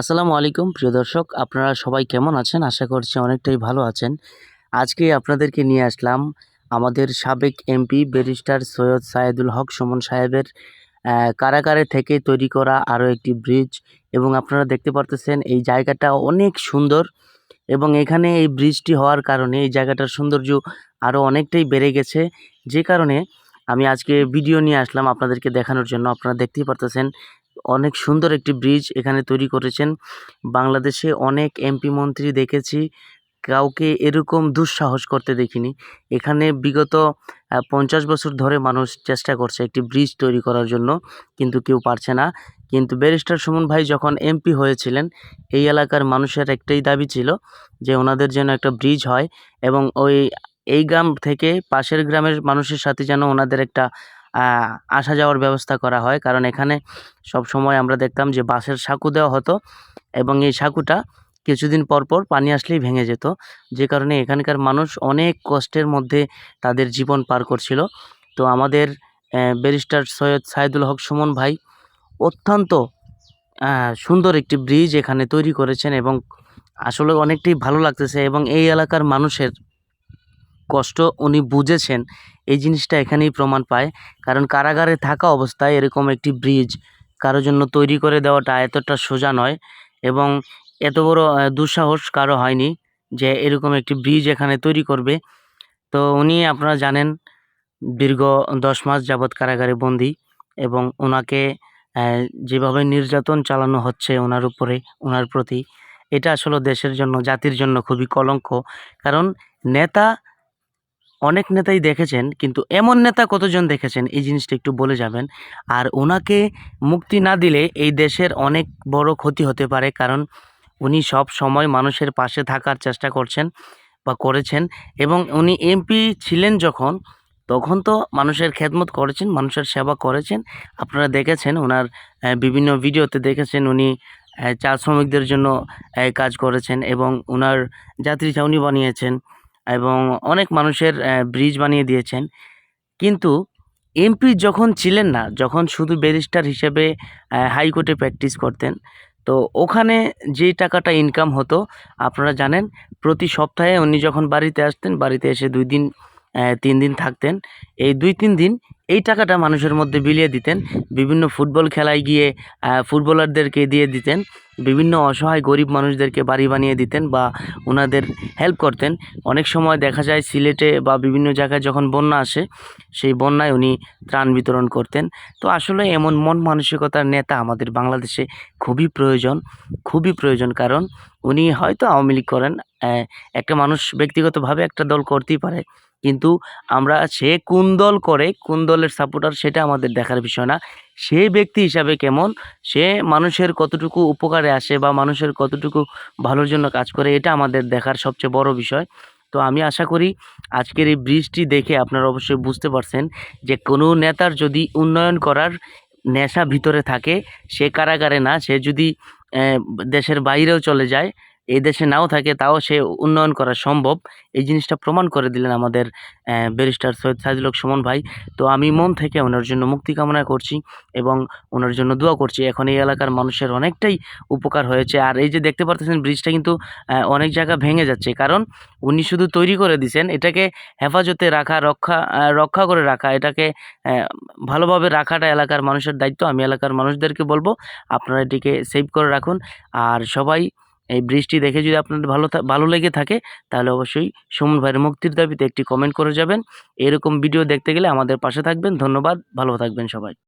আসসালামু আলাইকুম, প্রিয় দর্শক। আপনারা সবাই কেমন আছেন? আশা করছি অনেকটাই ভালো আছেন। আজকে আপনাদেরকে নিয়ে আসলাম আমাদের সাবেক এমপি ব্যারিস্টার সৈয়দ সায়েদুল হক সুমন সাহেবের কারাগারে থেকে তৈরি করা আরও একটি ব্রিজ এবং আপনারা দেখতে পারতেছেন এই জায়গাটা অনেক সুন্দর এবং এখানে এই ব্রিজটি হওয়ার কারণে এই জায়গাটার সৌন্দর্য আরও অনেকটাই বেড়ে গেছে। যে কারণে আমি আজকে ভিডিও নিয়ে আসলাম আপনাদেরকে দেখানোর জন্য। আপনারা দেখতেই পারতেছেন অনেক সুন্দর একটি ব্রিজ এখানে তৈরি করেছেন। বাংলাদেশে অনেক এমপি মন্ত্রী দেখেছি, কাউকে এরকম দুঃসাহস করতে দেখিনি। এখানে বিগত পঞ্চাশ বছর ধরে মানুষ চেষ্টা করছে একটি ব্রিজ তৈরি করার জন্য, কিন্তু কেউ পারছে না। কিন্তু ব্যারিস্টার সুমন ভাই যখন এমপি হয়েছিলেন, এই এলাকার মানুষের একটাই দাবি ছিল যে ওনাদের যেন একটা ব্রিজ হয় এবং ওই, এই গ্রাম থেকে পাশের গ্রামের মানুষের সাথে যেন ওনাদের একটা আসা যাওয়ার ব্যবস্থা করা হয়। কারণ এখানে সব সময় আমরা দেখতাম যে বাঁশের সাঁকু দেওয়া হতো এবং এই সাঁকুটা কিছুদিন পর পর পানি আসলেই ভেঙে যেত। যে কারণে এখানকার মানুষ অনেক কষ্টের মধ্যে তাদের জীবন পার করছিল। তো আমাদের ব্যারিস্টার সৈয়দ সাইদুল হক সুমন ভাই অত্যন্ত সুন্দর একটি ব্রিজ এখানে তৈরি করেছেন এবং আসলে অনেকটাই ভালো লাগতেছে এবং এই এলাকার মানুষের কষ্ট উনি বুঝেছেন, এই জিনিসটা এখানেই প্রমাণ পায়। কারণ কারাগারে থাকা অবস্থায় এরকম একটি ব্রিজ কারোর জন্য তৈরি করে দেওয়াটা এতটা সোজা নয় এবং এত বড় দুঃসাহস কারও হয়নি যে এরকম একটি ব্রিজ এখানে তৈরি করবে। তো উনি, আপনারা জানেন, দীর্ঘ দশ মাস যাবৎ কারাগারে বন্দি এবং ওনাকে যেভাবে নির্যাতন চালানো হচ্ছে ওনার উপরে ওনার প্রতি, এটা আসলে দেশের জন্য, জাতির জন্য খুবই কলঙ্ক। কারণ নেতা অনেক নেতাই দেখেছেন, কিন্তু এমন নেতা কতজন দেখেছেন? এই জিনিসটা একটু বলে যাবেন। আর ওনাকে মুক্তি না দিলে এই দেশের অনেক বড় ক্ষতি হতে পারে, কারণ উনি সব সময় মানুষের পাশে থাকার চেষ্টা করছেন বা করেছেন এবং উনি এমপি ছিলেন যখন, তখন তো মানুষের খেদমত করেছেন, মানুষের সেবা করেছেন। আপনারা দেখেছেন, ওনার বিভিন্ন ভিডিওতে দেখেছেন উনি চা শ্রমিকদের জন্য কাজ করেছেন এবং ওনার যাত্রী ছাউনি বানিয়েছেন। এবং অনেক মানুষের ব্রিজ বানিয়ে দিয়েছেন। কিন্তু এমপি যখন ছিলেন না, যখন শুধু ব্যারিস্টার হিসেবে হাইকোর্টে প্র্যাকটিস করতেন, তো ওখানে যে টাকাটা ইনকাম হতো, আপনারা জানেন, প্রতি সপ্তাহে উনি যখন বাড়িতে আসতেন, বাড়িতে এসে দুই দিন তিন দিন থাকতেন। এই দুই, তিন দিন এই টাকাটা মানুষের মধ্যে বিলিয়ে দিতেন, বিভিন্ন ফুটবল খেলায় গিয়ে ফুটবলারদেরকে দিয়ে দিতেন, বিভিন্ন অসহায় গরিব মানুষদেরকে বাড়ি বানিয়ে দিতেন বা ওনাদের হেল্প করতেন। অনেক সময় দেখা যায় সিলেটে বা বিভিন্ন জায়গায় যখন বন্যা আসে, সেই বন্যায় উনি ত্রাণ বিতরণ করতেন। তো আসলে এমন মন মানসিকতার নেতা আমাদের বাংলাদেশে খুবই প্রয়োজন খুবই প্রয়োজন। কারণ উনি হয়তো আওয়ামী লীগ করেন একটা মানুষ ব্যক্তিগতভাবে একটা দল করতেই পারে। কিন্তু আমরা সে কোন দল করে, কোন দলের সাপোর্টার সেটা আমাদের দেখার বিষয় না। সে ব্যক্তি হিসাবে কেমন? সে মানুষের কতটুকু উপকারে আসে বা মানুষের কতটুকু ভালোর জন্য কাজ করে, এটা আমাদের দেখার সবচেয়ে বড় বিষয়। তো আমি আশা করি আজকের এই ব্রিজটি দেখে আপনারা অবশ্যই বুঝতে পারছেন যে কোনো নেতার যদি উন্নয়ন করার নেশা ভিতরে থাকে, সে কারাগারে না, সে যদি দেশের বাইরেও চলে যায় এই দেশে নাও থাকে, তাও সে উন্নয়ন করা সম্ভব। এই জিনিসটা প্রমাণ করে দিলেন আমাদের ব্যারিস্টার সৈয়দ সাইদুল হক সুমন ভাই। তো আমি মন থেকে ওনার জন্য মুক্তি কামনা করছি এবং ওনার জন্য দোয়া করছি। এখন এই এলাকার মানুষের অনেকটাই উপকার হয়েছে। আর এই যে দেখতে পারতেছেন ব্রিজটা কিন্তু অনেক জায়গা ভেঙে যাচ্ছে। কারণ উনি শুধু তৈরি করে দিয়েছেন এটাকে হেফাজতে রাখা, রক্ষা রক্ষা করে রাখা, এটাকে ভালোভাবে রাখাটা এলাকার মানুষের দায়িত্ব। আমি এলাকার মানুষদেরকে বলব, আপনারা এটিকে সেভ করে রাখুন। আর সবাই এই ব্রিজটি দেখে যদি আপনার ভালো ভালো লেগে থাকে, তাহলে অবশ্যই সুমন ভাইয়ের মুক্তির দাবিতে একটি কমেন্ট করে যাবেন। এরকম ভিডিও দেখতে গেলে আমাদের পাশে থাকবেন। ধন্যবাদ। ভালো থাকবেন সবাই।